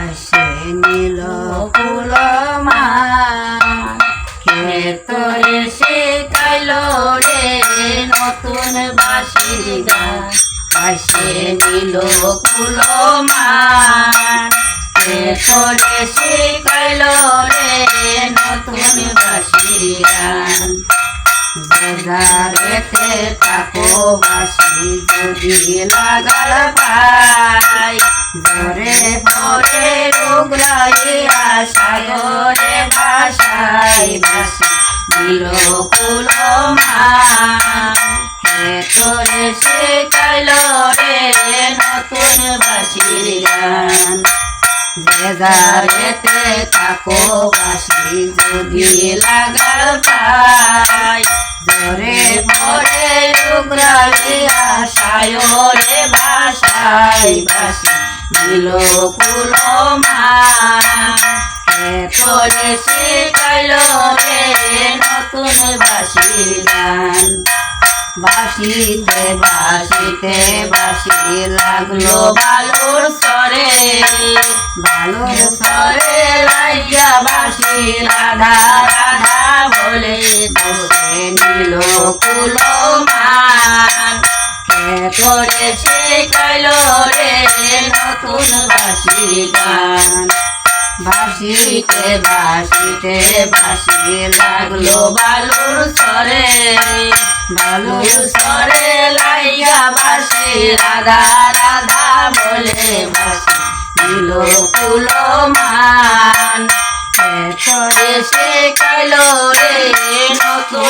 বাসে নীল ফুল মা তোরে শিখাইল রে নতুন বাসির গান বাসে নীল কুল মান তোরে শিখাইল রে নতুন বাসির গান বাজারেতে তাকো বাসি যদি লাগাল পাই, জরে পরে উগ্রাইয়া সাগরে ভাসাই বাসি নীল কুল তোরে শিখাইল রে নতুন বাসির গান। বেজারেতে তাকো বাসি যদি লাগাল পাই জরে পরে উগ্রাইয়া রে ভাসাই বাসি নীল কুল তোরে শিখাইল রে নতুন বাসি গান? বাসিতে বাসিতে বাসি লাগল বালুর সরে বালুর সরে লাইয়া বাসি রাধা রাধা বলে দোষে নীল কুল মান তোরে শিখাইল রে নতুন বাসির গান। বাসিতে বাসিতে বাসি লাগল বালুর সরে বালুর সরে লাইয়া বাসি রাধা রাধা বলে বাসি নীল কুল মান তোরে শিখাইল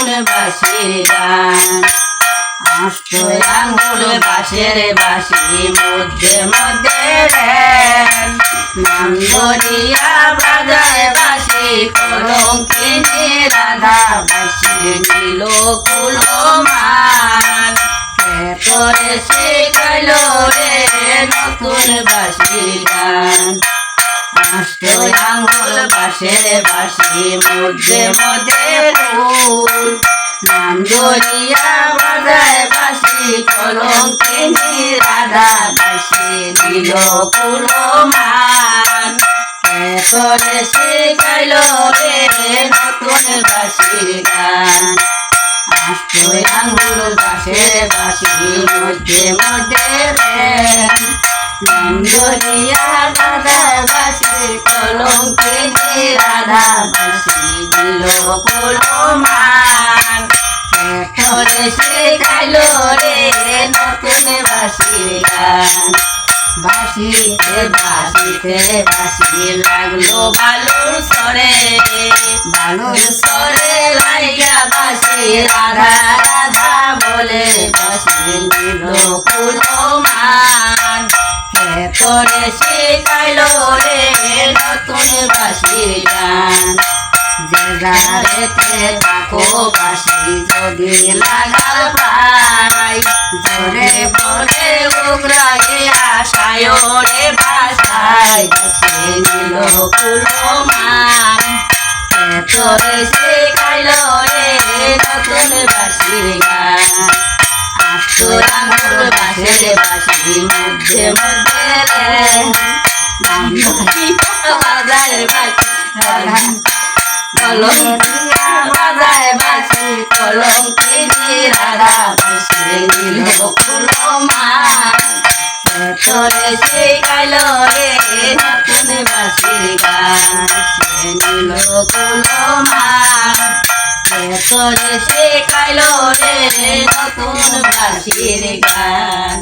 নতুন বাসির গান আষ্ট আঙ্গুল বাসের বাসি মধ্যে মধ্যে রে নান্দরিয়া বাজায় বাসি কলঙ্কিনী রাধা বাসি নীল কুল মান তোরে শিখাইল রে নতুন বাসি গান। আষ্ট আঙ্গুল বাসের বাসি মধ্যে মধ্যে ফুল নাম দরিয়া বাজায় বাসি কলঙ্কিনী রাধা বাসি দিল কুল মান তোরে শিখাইল রে নতুন বাসির গান। মধ্যে মধ্যে রে তোরে শিখাইল রে নতুন বাসির গান। বাসিতে বাসিতে বাসি লাগল বালুর সরে বালুর সরে লাইয়া বাসি রাধা রাধা বলে বাসি নিল কুল মান। তোরে শিখাইল রে, নতুন বাসির গান। জেজারেতে তাকো বাসি যদি লাগাল পাই জোরে বলে উগ্রাইয়া সায়রে ভাষায় গেছে নীল কুলমান তোরে শিখাইল রে নতুন বাসির গান। আঙ্গুল বাসি মধ্যে মধ্যে রে। বাজায় বাসি কলঙ্কিয়া বাজায় বাসি কলঙ্কিনী রাধা বাসি নীল কুলমান তোরে শিখাইল রে নতুন বাসির গান সে নীল কুলমান তোরে শিখাইল রে নতুন বাসির গান